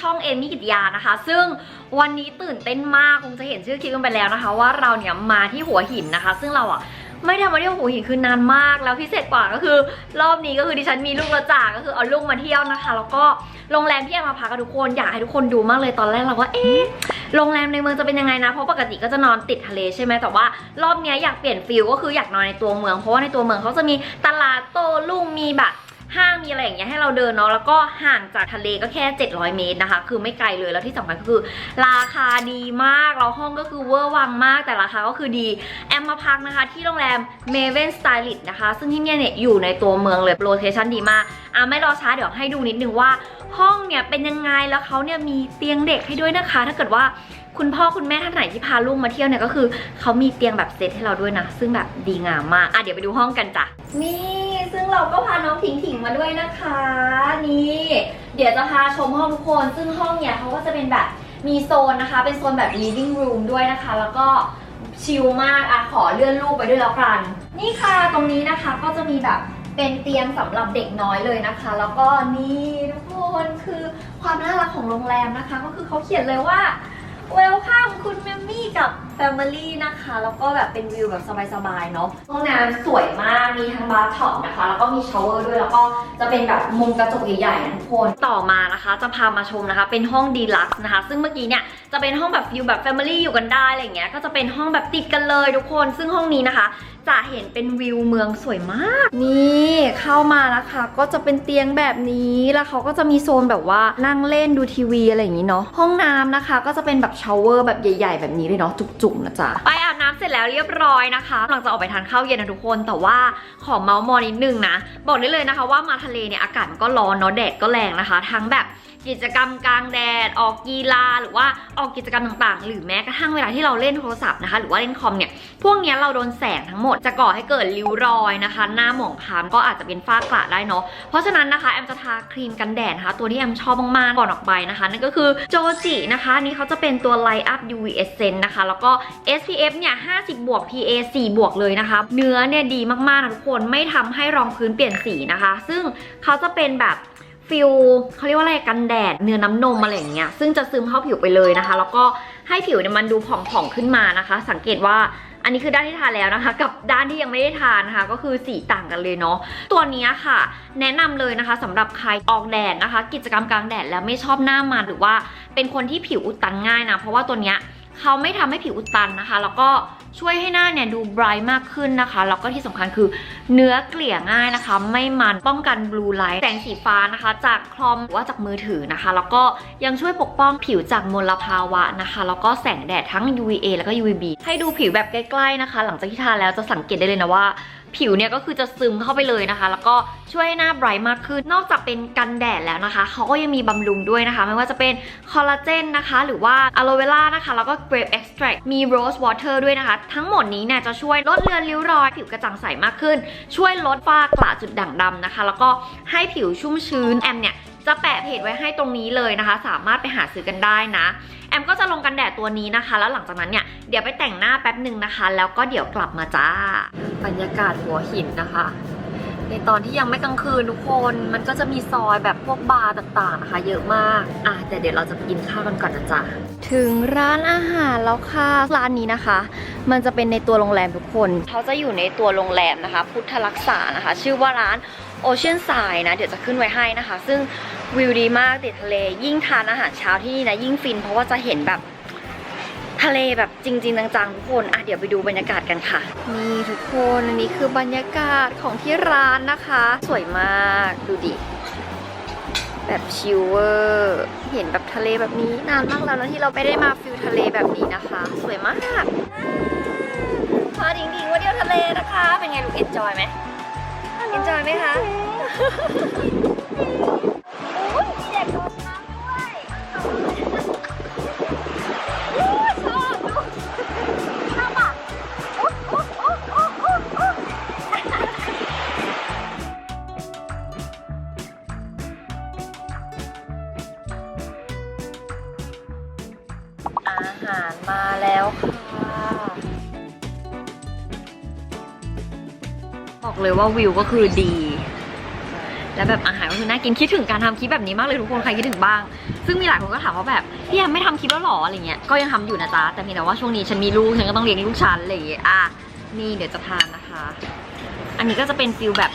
ช่องเอมี่กิตยานะคะ ซึ่งวันนี้ตื่นเต้นมากคงจะเห็นชื่อคลิปกันไปแล้วนะคะ ว่าเราเนี่ยมาที่หัวหินนะคะ ซึ่งเราอะไม่ได้มาเที่ยวหัวหินคือนานมากแล้วพิเศษกว่าก็คือ รอบนี้ก็คือดิฉันมีลูกแล้วจ้าก็คือเอาลูกมาเที่ยวนะคะ แล้วก็โรงแรมที่แอมมาพักกับทุกคนอยากให้ทุกคนดูมากเลยตอนแรกเราก็เอ๊ะโรงแรมในเมืองจะเป็นยังไงนะเพราะปกติก็จะนอนติดทะเลใช่ไหมแต่ว่ารอบเนี้ยอยากเปลี่ยนฟิลก็คืออยากนอนในตัวเมือง เพราะว่าในตัวเมืองเขาจะมีตลาดโต้รุ่งมีแบบ ห้างมีอะไรอย่างเงี้ยให้เราเดินเนาะแล้วก็ห่างจากทะเลก็แค่ 700 เมตรนะคะ คือไม่ไกลเลยแล้วที่สำคัญก็คือ ราคาดีมากแล้วห้องก็คือเวอร์วังมากแต่ราคาก็คือดี แอมมาพักนะคะ ที่โรงแรม Maven Stylist นะคะ ซึ่งที่เนี่ยเนี่ยอยู่ในตัวเมืองเลยโลเคชั่นดีมากอะไม่รอช้าเดี๋ยวให้ดูนิดนึงว่าห้องเนี่ยเป็นยังไงแล้วเขาเนี่ยมีเตียงเด็กให้ด้วยนะคะ ถ้าเกิดว่าคุณพ่อคุณแม่ท่านไหนที่พาลูกมาเที่ยวเนี่ยก็คือเขามีเตียงแบบเซตให้เราด้วยนะ ซึ่งแบบดีงามมากอะเดี๋ยวไปดูห้องกันจ้ะนี่ ซึ่งเราก็พาน้องถิงถิงมาด้วยนะคะ นี่ เดี๋ยวจะพาชมห้องทุกคน ซึ่งห้องเนี่ยเขาก็จะเป็นแบบมีโซนนะคะ เป็นโซนแบบ living room ด้วยนะคะ แล้วก็ชิลมากอะขอเลื่อนรูปไปด้วยแล้วกัน นี่ค่ะตรงนี้นะคะก็จะมีแบบเป็นเตียงสำหรับเด็กน้อยเลยนะคะ แล้วก็นี่ทุกคนคือความน่ารักของโรงแรมนะคะ ก็คือเขาเขียนเลยว่า Welcome คุณแมมมี่กับ Family นะคะ แล้วก็แบบเป็นวิวแบบสบายๆเนาะห้องน้ำสวยมากมีทั้งบาร์ท็อปนะคะ แล้วก็มีชาวเวอร์ด้วยแล้วก็จะเป็นแบบมุมกระจกใหญ่ๆนะทุกคนต่อมานะคะจะพามาชมนะคะ เป็นห้องดีลักซ์นะคะ ซึ่งเมื่อกี้เนี่ยจะเป็นห้องแบบฟิลแบบ Family อยู่กันได้อะไรเงี้ยก็จะเป็นห้องแบบติดกันเลยทุกคน ซึ่งห้องนี้นะคะ จะเห็นเป็นวิวเมืองสวยมาก นี่ เข้ามานะคะ ก็จะเป็นเตียงแบบนี้แล้วเขาก็จะมีโซนแบบว่านั่งเล่นดูทีวีอะไรอย่างนี้เนาะห้องน้ำนะคะ ก็จะเป็นแบบชาวเวอร์แบบใหญ่ ๆ แบบนี้เลยเนาะจุกๆนะจ๊ะไปอาบน้ำเสร็จแล้วเรียบร้อยนะคะกำลังจะออกไปทานข้าวเย็นนะทุกคนแต่ว่าขอเมาส์มอนิดนึงนะ บอกได้เลยนะคะว่ามาทะเลเนี่ยอากาศมันก็ร้อนเนาะแดดก็แรงนะคะ ทั้งแบบกิจกรรมกลางแดด ออกกีฬาหรือว่าออกกิจกรรมต่างๆ หรือแม้กระทั่งเวลาที่เราเล่นโทรศัพท์นะคะ หรือว่าเล่นคอมเนี่ย พวกนี้เราโดนแสงทั้งหมดจะก่อให้เกิดริ้วรอยนะคะ หน้าหมองคล้ำก็อาจจะเป็นฝ้ากระได้เนาะ เพราะฉะนั้นนะคะแอมจะทาครีมกันแดดนะคะ ตัวที่แอมชอบมากๆก่อนออกไปนะคะ นั่นก็คือโจจินะคะนนี่เขาจะเป็นตัว Light Up UV Essence นะคะ แล้วก็ SPF เนี่ย 50 บวก PA 4 บวกเลยนะคะ เนื้อเนี่ยดีมากๆนะทุกคนไม่ทำให้รองพื้นเปลี่ยนสีนะคะ ซึ่งเขาจะเป็นแบบ ฟิลเขาเรียกว่าอะไรกันแดด เนื้อน้ำนมอะไรอย่างเงี้ยซึ่งจะซึมเข้าผิวไปเลยนะคะ แล้วก็ให้ผิวเนี่ยมันดูผ่องๆขึ้นมานะคะ สังเกตว่าอันนี้คือด้านที่ทาแล้วนะคะ กับด้านที่ยังไม่ได้ทานะคะ ก็คือสีต่างกันเลยเนาะตัวนี้ค่ะ แนะนำเลยนะคะสำหรับใครออกแดดนะคะ กิจกรรมกลางแดดแล้วไม่ชอบหน้ามันหรือว่าเป็นคนที่ผิวอุดตันง่ายนะเพราะว่าตัวเนี้ย เขาไม่ทำให้ผิวอุดตันนะคะ แล้วก็ช่วยให้หน้าเนี่ยดูไบรท์มากขึ้นนะคะ แล้วก็ที่สำคัญคือเนื้อเกลี่ยง่ายนะคะ ไม่มันป้องกันบลูไลท์แสงสีฟ้านะคะ จากคลอมหรือว่าจากมือถือนะคะ แล้วก็ยังช่วยปกป้องผิวจากมลภาวะนะคะ แล้วก็แสงแดดทั้ง UVA แล้วก็ UVB ให้ดูผิวแบบใกล้ๆนะคะ หลังจากที่ทาแล้วจะสังเกตได้เลยนะว่า ผิวเนี่ยก็คือจะซึมเข้าไปเลยนะคะ แล้วก็ช่วยให้หน้าไบรท์มากขึ้น นอกจากเป็นกันแดดแล้วนะคะเขาก็ยังมีบำรุงด้วยนะคะ ไม่ว่าจะเป็นคอลลาเจนนะคะ หรือว่าอะโลเวล่านะคะ แล้วก็เกรปเอ็กซ์แทรมีโรสวอเตอร์ด้วยนะคะ ทั้งหมดนี้เนี่ยจะช่วยลดเลือนริ้วรอย ผิวกระจ่างใสมากขึ้น ช่วยลดฝ้ากระจุดด่างดำนะคะ แล้วก็ให้ผิวชุ่มชื้นแอมเนี่ยจะแปะเพจไว้ให้ตรงนี้เลยนะคะ สามารถไปหาซื้อกันได้นะ แอมก็จะลงกันแดดตัวนี้นะคะ แล้วหลังจากนั้นเนี่ยเดี๋ยวไปแต่งหน้าแป๊บหนึ่งนะคะ แล้วก็เดี๋ยวกลับมาจ้า บรรยากาศหัวหินนะคะ ในตอนที่ยังไม่กลางคืนทุกคนมันก็จะมีซอยแบบพวกบาร์ต่างๆนะคะ เยอะมากอะแต่เดี๋ยวเราจะไปกินข้าวกันก่อนนะจ๊ะถึงร้านอาหารแล้วค่ะร้านนี้นะคะ มันจะเป็นในตัวโรงแรมทุกคนเขาจะอยู่ในตัวโรงแรมนะคะ พุทธรักษานะคะ ชื่อว่าร้าน Ocean Side นะ เดี๋ยวจะขึ้นไว้ให้นะคะ ซึ่ง วิวดีมากติดทะเล ยิ่งทานอาหารเช้าที่นี่นะยิ่งฟินเพราะว่าจะเห็นแบบทะเลแบบจริง ๆ จังๆทุกคนอะเดี๋ยวไปดูบรรยากาศกันค่ะ นี่ทุกคนอันนี้คือบรรยากาศของที่ร้านนะคะ สวยมากดูดิ แบบชิลเวอร์เห็นแบบทะเลแบบนี้นานมากแล้วนะที่เราไม่ได้มาฟิลทะเลแบบนี้นะคะ สวยมากพาดิงดิงๆว่าเที่ยวทะเลนะคะ เป็นไงลูกเอ็นจอยไหมเอ็นจอยไหมคะาหารมาแล้วค่ะ บอกเลยว่าวิวก็คือดี แล้วแบบอาหารก็คือน่ากินคิดถึงการทำคลิปแบบนี้มากเลยทุกคนใครคิดถึงบ้าง ซึ่งมีหลายคนก็ถามว่าแบบพี่แอมไม่ทำคลิปแล้วหรออะไรเงี้ยก็ยังทำอยู่นะจ๊ะแต่เพียงแต่ว่าช่วงนี้ฉันมีลูกฉันก็ต้องเลี้ยงลูกฉันอะไรอย่างเงี้ยอะนี่เดี๋ยวจะทานนะคะ อันนี้ก็จะเป็นฟิลแบบ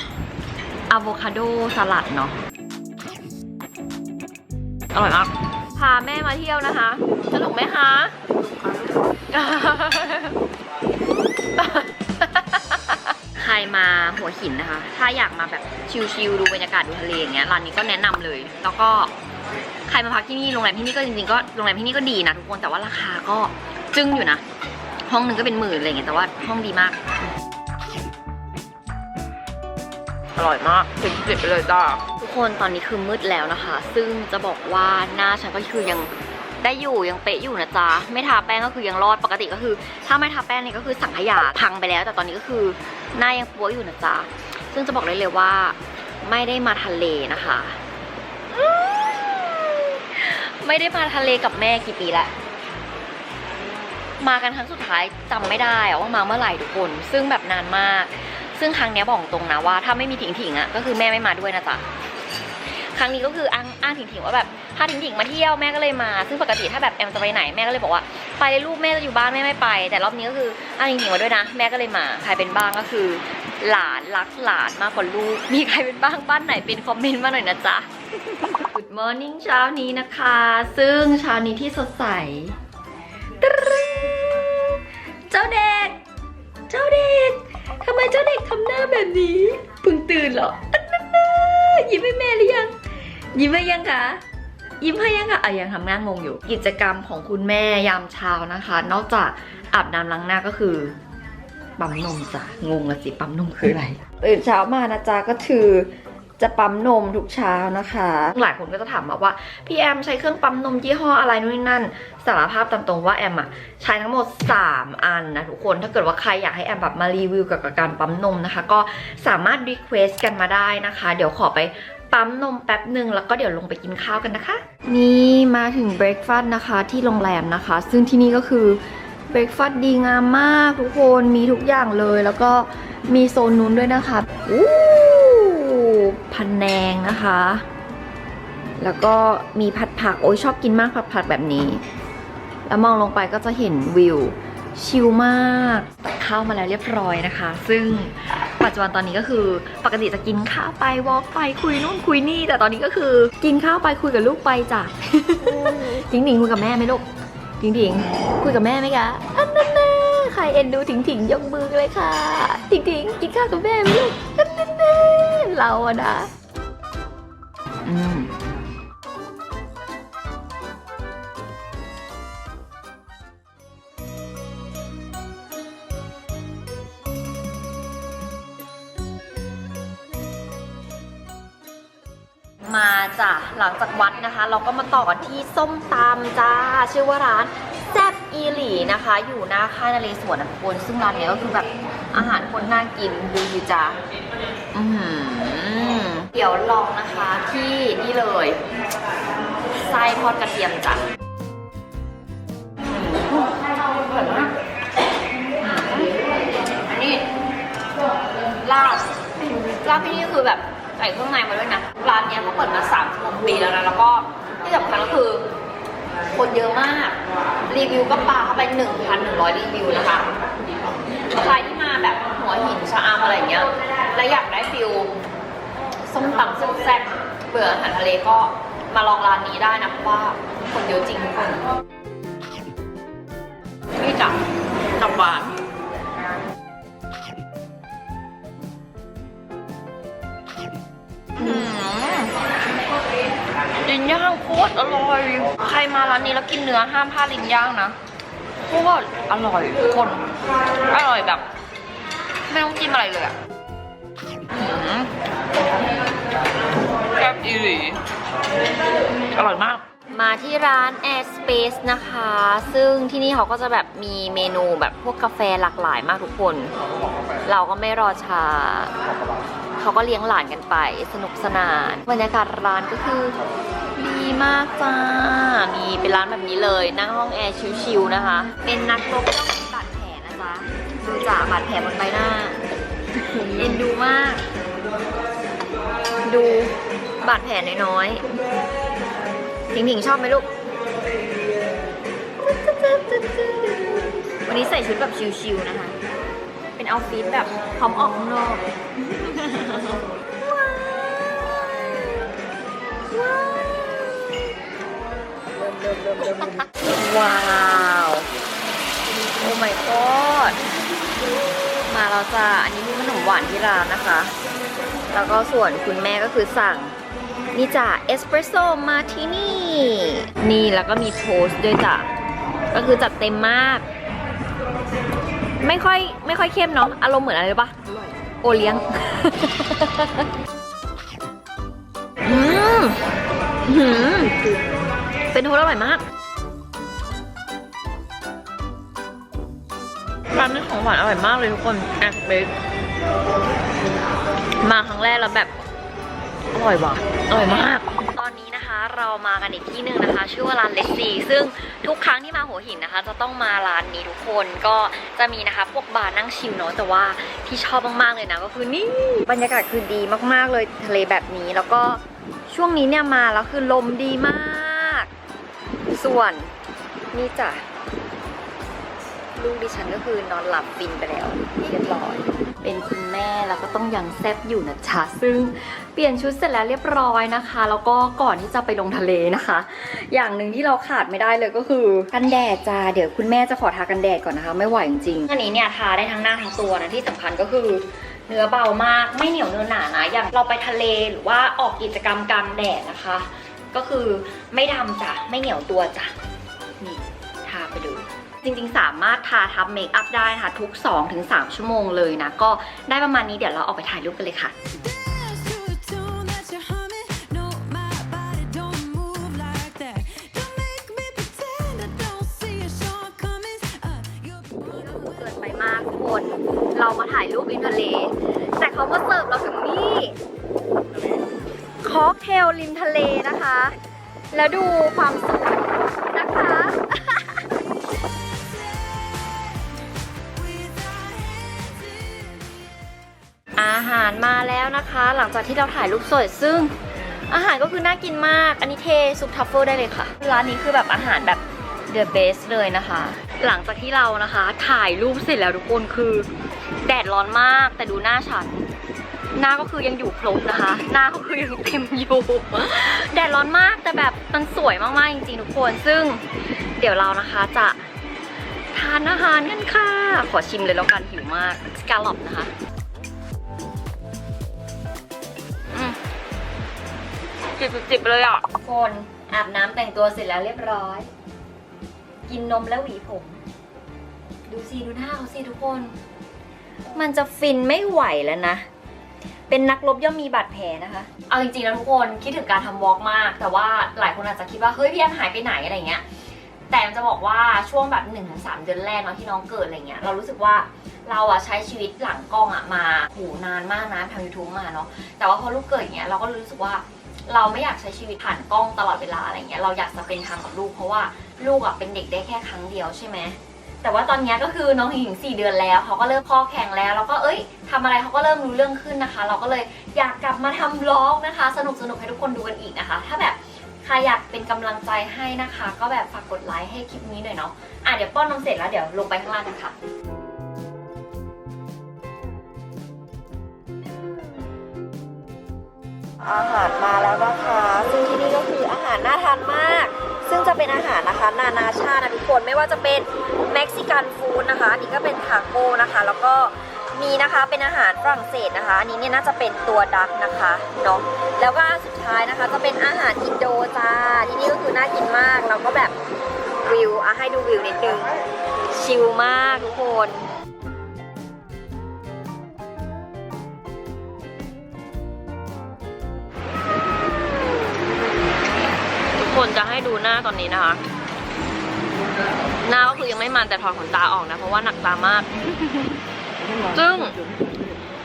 อะโวคาโดสลัดเนาะอร่อยมากพาแม่มาเที่ยวนะคะ สนุกไหมคะ ใครมาหัวหินนะคะ ถ้าอยากมาแบบชิลๆดูบรรยากาศดูทะเลอย่างเงี้ยร้านนี้ก็แนะนำเลย แล้วก็ใครมาพักที่นี่โรงแรมที่นี่ก็จริงๆก็โรงแรมที่นี่ก็ดีนะทุกคนแต่ว่าราคาก็จึ้งอยู่นะ ห้องหนึ่งก็เป็นหมื่นอะไรเงี้ยแต่ว่าห้องดีมาก ร่อยมากสิบสิบไปเลยจ้าทุกคนตอนนี้คือมืดแล้วนะคะ ซึ่งจะบอกว่าหน้าฉันก็คือยังได้อยู่ยังเป๊ะอยู่นะจ๊ะไม่ทาแป้งก็คือยังรอดปกติก็คือ ถ้าไม่ทาแป้งนี่ก็คือสังขยาพังไปแล้ว แต่ตอนนี้ก็คือหน้ายังปัวอยู่นะจ๊ะซึ่งจะบอกได้เลยว่า ไม่ได้มาทะเลนะคะ ไม่ได้มาทะเลกับแม่กี่ปีล้วมากันครั้งสุดท้ายจำไม่ได้อะว่ามาเมื่อไหร่ทุกคน ซึ่งแบบนานมาก ซึ่งครั้งเนี้ยบอกตรงนะว่าถ้าไม่มีถิงถิงๆอะก็คือแม่ไม่มาด้วยนะจ๊ะครั้งนี้ก็คืออ้างอ้างถิงถิงว่าแบบถ้าถิงถิงมาเที่ยวแม่ก็เลยมา ซึ่งปกติถ้าแบบแอมจะไปไหนแม่ก็เลยบอกว่าไปเลยลูกแม่จะอยู่บ้านแม่ไม่ไป แต่รอบนี้ก็คืออ้างถิงถิงมาด้วยนะ แม่ก็เลยมาใครเป็นบ้างก็คือ หลานรักหลานมากกว่าลูก มีใครเป็นบ้างบ้านไหนเป็นคอมเมนต์มาหน่อยนะจ๊ะ Good morning เช้านี้นะคะ ซึ่งเช้านี้ที่สดใสเจ้าเด็ก เจ้าเด็ก ทำไมเจ้าเด็กทำหน้าแบบนี้เพิ่งตื่นเหรออันนั้นนะยิ้มให้แม่หรือยัง ยิ้มให้ยังคะยิ้มให้ยังคะอะยังทำหน้างงอยู่ กิจกรรมของคุณแม่ยามเช้านะคะ นอกจากอาบน้ำล้างหน้าก็คือปั๊มนมจ้ะงงละสิปั๊มนมคืออะไรตื่นเช้ามานะจ๊ะก็คือ จะปั๊มนมทุกเช้านะคะ หลายคนก็จะถามมาว่าพี่แอมใช้เครื่องปั๊มนมยี่ห้ออะไรนู่นนนั่น สารภาพตามตรงว่าแอมอะใช้ทั้งหมด 3 อันนะทุกคนถ้าเกิดว่าใครอยากให้แอมแบบมารีวิวเกี่ยวกับการปั๊มนมนะคะ ก็สามารถรีเควสกันมาได้นะคะ เดี๋ยวขอไปปั๊มนมแป๊บหนึ่งแล้วก็เดี๋ยวลงไปกินข้าวกันนะคะ นี่มาถึงเบรกฟาสต์นะคะที่โรงแรมนะคะ ซึ่งที่นี่ก็คือเบรกฟาสต์ดีงามมากทุกคนมีทุกอย่างเลย แล้วก็มีโซนนู้นด้วยนะคะอู้ พันแนงนะคะ แล้วก็มีผัดผักโอ้ยชอบกินมากผัดผักแบบนี้ แล้วมองลงไปก็จะเห็นวิวชิลมากเข้ามาแล้วเรียบร้อยนะคะ ซึ่งปัจจุบันตอนนี้ก็คือปกติจะกินข้าวไปวอล์กไปคุยนู่นคุยนี่ แต่ตอนนี้ก็คือ กินข้าวไปคุยกับลูกไปจ้ะถิงถิงคุยกับแม่ไหมลูกถิงถิงคุยกับแม่ไหมคะอันนั้น แน่ใครเอ็นดูถิงถิงยกมือเลยค่ะ ถิงถิงกินข้าวกับแม่ไหมลูกอันนั้นแน่เราอะนะอืมมาจ้ะหลังจากวัดนะคะ เราก็มาต่อกันที่ส้มตำจ้า ชื่อว่าร้านแซ่บ อีหลีนะคะ อยู่หน้าค่ายนเรศวรนะทุกคนซึ่งร้านเนี้ยก็คือแบบอาหารคนน่ากินดูสิจ้าอือหือเดี๋ยวลองนะคะที่นี่เลยไส้ทอดกระเทียมจ้ะเหมือนมากอันนี้ลาบร้านที่นี่คือแบบใส่เครื่องในมาด้วยนะร้านเนี้ยเขาเปิดมา3ามปีแล้วนะแล้วก็ คนเยอะมาก รีวิวก็ปาเข้าไป 1,100 รีวิวนะคะ ใครที่มาแบบหัวหินชะอำอะไรเงี้ย และอยากได้ฟิลส้มตำซุปแซ่บเบื่ออาหารทะเลก็มาลองร้านนี้ได้นะเพราะว่าคนเยอะจริงทุกคนพี่จับจับหวาน ลิ้นย่างโคตรอร่อย ใครมาร้านนี้แล้วกินเนื้อห้ามพลาดลิ้นย่างนะโคตรอร่อยทุกคน อร่อยแบบ ไม่ต้องจิ้มอะไรเลยอะแซ่บอีหลีอร่อยมาก มาที่ร้าน Air Space นะคะ ซึ่งที่นี่เขาก็จะแบบมีเมนูแบบพวกกาแฟหลากหลายมากทุกคน เราก็ไม่รอช้า เขาก็เลี้ยงหลานกันไป สนุกสนาน บรรยากาศร้านก็คือดีมากจ้า มีเป็นร้านแบบนี้เลย นั่งห้องแอร์ชิลๆนะคะ เป็นนักรบต้องมีบาดแผลนะจ๊ะ ดูจากบาดแผลบนใบหน้า เอ็นดูมาก ดูบาดแผลน้อยๆ ถิงถิงชอบไหมลูก วันนี้ใส่ชุดแบบชิลๆนะคะ เป็นเอาฟิตแบบพร้อมออกข้างนอกว้าวโอ้ my god มาแล้วจ้าอันนี้มีขนมหวานที่ร้านนะคะ แล้วก็ส่วนคุณแม่ก็คือสั่ง นี่จ้ะเอสเปรสโซ่มาที่นี่ นี่แล้วก็มีโทสด้วยจ้ะ ก็คือจัดเต็มมาก ไม่ค่อยไม่ค่อยเข้มเนาะ อารมณ์เหมือนอะไรรู้ปะโอเลี้ยง อืมหืมเป็นโทสต์อร่อยมากร้านนี้ของหวานอร่อยมากเลยทุกคนแอบเบกมาครั้งแรกแล้วแบบ อร่อยว่ะอร่อยมาก ตอนนี้นะคะเรามากันอีกที่หนึ่งนะคะ ชื่อว่าร้านเลสซีซึ่งทุกครั้งที่มาหัวหินนะคะ จะต้องมาร้านนี้ทุกคนก็จะมีนะคะ พวกบาร์นั่งชิลเนาะแต่ว่าที่ชอบมากๆเลยนะก็คือนี่บรรยากาศคือดีมากๆเลยทะเลแบบนี้แล้วก็ช่วงนี้เนี่ยมาแล้วคือลมดีมาก ส่วนนี่จ้ะลูกดิฉันก็คือนอนหลับฟินไปแล้วเรียบร้อย เป็นคุณแม่แล้วก็ต้องยังแซบอยู่นะจ๊ะซึ่งเปลี่ยนชุดเสร็จแล้วเรียบร้อยนะคะ แล้วก็ก่อนที่จะไปลงทะเลนะคะ อย่างหนึ่งที่เราขาดไม่ได้เลยก็คือกันแดดจ้าเดี๋ยวคุณแม่จะขอทากันแดดก่อนนะคะ ไม่ไหวจริงๆอันนี้เนี่ยทาได้ทั้งหน้าทั้งตัวนะที่สำคัญก็คือเนื้อเบามากไม่เหนียวเนื้อหนานะอย่างเราไปทะเลหรือว่าออกกิจกรรมกลางแดดนะคะ ก็คือไม่ดำจ้ะไม่เหนียวตัวจ้ะนี่ทาไปดู จริงๆ สามารถทาทับเมคอัพได้นะคะทุก 2-3 ชั่วโมงเลยนะ ก็ได้ประมาณนี้เดี๋ยวเราออกไปถ่ายรูปกันเลยค่ะ เกินไปมากทุกคน เรามาถ่ายรูปริมทะเล แต่เขามาเสิร์ฟเราถึงนี่ค็อกเทลริมทะเลนะคะ แล้วดูความสวยนะคะารมาแล้วนะคะ หลังจากที่เราถ่ายรูปสวยซึ่งอาหารก็คือน่ากินมาก อันนี้เทซุปทัฟเฟิลได้เลยค่ะ ร้านนี้คือแบบอาหารแบบ the best เลยนะคะ หลังจากที่เรานะคะ ถ่ายรูปเสร็จแล้วทุกคนคือ แดดร้อนมากแต่ดูหน้าฉัน หน้าก็คือยังอยู่ครบนะคะ หน้าก็คือยังเต็มอยู่ แดดร้อนมากแต่แบบมันสวยมากๆจริงๆทุกคน ซึ่งเดี๋ยวเรานะคะจะทานอาหารกันค่ะ ขอชิมเลยแล้วกันหิวมากสกาลอปนะคะ จิบจิบๆเลยอะ คนอาบน้ำแต่งตัวเสร็จแล้วเรียบร้อย กินนมแล้วหวีผม ดูสิดูหน้าเขาสิทุกคน มันจะฟินไม่ไหวแล้วนะ เป็นนักรบย่อมมีบาดแผลนะคะ เอาจริงๆแล้วทุกคนคิดถึงการทำวอล์กมาก แต่ว่าหลายคนอาจจะคิดว่าเฮ้ยพี่แอมหายไปไหนอะไรเงี้ยแต่จะบอกว่าช่วงแบบ1นถึงสเดือนแรกเนาะที่น้องเกิดอะไรเงี้ยเรารู้สึกว่าเราอะใช้ชีวิตหลังกล้องอะมาโหนานมากนะทำยูทูบมาเนาะแต่ว่าพอลูกเกิดอย่างเงี้ยเราก็รู้สึกว่า เราไม่อยากใช้ชีวิตผ่านกล้องตลอดเวลาอะไรเงี้ยเราอยากจะเป็นทางกับลูก เพราะว่าลูกอะเป็นเด็กได้แค่ครั้งเดียวใช่ไหมแต่ว่าตอนนี้ก็คือน้องหญิงสี่เดือนแล้วเขาก็เริ่มคอแข็งแล้วแล้วก็เอ้ยทำอะไรเขาก็เริ่มรู้เรื่องขึ้นนะคะ เราก็เลยอยากกลับมาทำบล็อกนะคะ สนุกสนุกให้ทุกคนดูกันอีกนะคะ ถ้าแบบใครอยากเป็นกำลังใจให้นะคะ ก็แบบฝากกดไลค์ให้คลิปนี้หน่อยเนาะอะเดี๋ยวป้อนนมเสร็จแล้วเดี๋ยวลงไปข้างล่างกันค่ะ อาหารมาแล้วนะคะ ซึ่งที่นี่ก็คืออาหารน่าทานมาก ซึ่งจะเป็นอาหารนะคะนานาชาตินะทุกคนไม่ว่าจะเป็นเม็กซิกันฟู้ดนะคะอันนี้ก็เป็นทาโก้นะคะ แล้วก็มีนะคะเป็นอาหารฝรั่งเศสนะคะ อันนี้เนี่ยน่าจะเป็นตัวดักนะคะเนาะแล้วก็สุดท้ายนะคะจะเป็นอาหารอินโดจ้าที่นี่ก็คือน่ากินมากแล้วก็แบบวิวอะให้ดูวิวนิดนึงชิลมากทุกคน ให้ดูหน้าตอนนี้นะคะ หน้าก็คือยังไม่มันแต่ถอดขนตาออกนะ เพราะว่าหนักตามาก ซึ่ง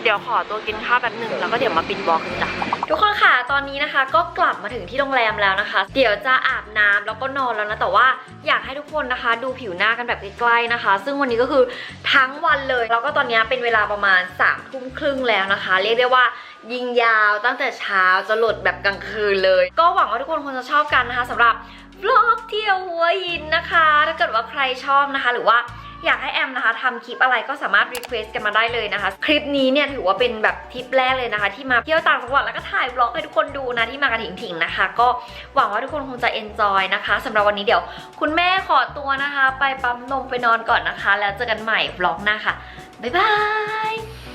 เดี๋ยวขอตัวกินข้าวแป๊บหนึ่งแล้วก็เดี๋ยวมาปิดบล็อกกันจ้ะ ทุกคนค่ะ ตอนนี้นะคะ ก็กลับมาถึงที่โรงแรมแล้วนะคะ เดี๋ยวจะอาบน้ำแล้วก็นอนแล้วนะ แต่ว่าอยากให้ทุกคนนะคะ ดูผิวหน้ากันแบบใกล้ๆนะคะ ซึ่งวันนี้ก็คือทั้งวันเลย แล้วก็ตอนนี้เป็นเวลาประมาณ3ามทุ่มครึ่งแล้วนะคะ เรียกได้ว่ายิงยาวตั้งแต่เช้าจะหลดแบบกลางคืนเลย ก็หวังว่าทุกคนคงจะชอบกันนะคะสำหรับวล็อกเที่ยวหัวหินนะคะ ถ้าเกิดว่าใครชอบนะคะ หรือว่า อยากให้แอมนะคะทำคลิปอะไรก็สามารถรีเควสกันมาได้เลยนะคะ คลิปนี้เนี่ยถือว่าเป็นแบบทริปแรกเลยนะคะ ที่มาเที่ยวต่างจังหวัดแล้วก็ถ่ายบล็อกให้ทุกคนดูนะที่มากระถิงถิงๆนะคะ ก็หวังว่าทุกคนคงจะเอนจอยนะคะสำหรับวันนี้เดี๋ยว คุณแม่ขอตัวนะคะ ไปปั๊มนมไปนอนก่อนนะคะ แล้วเจอกันใหม่บล็อกหน้าค่ะบ๊ายบาย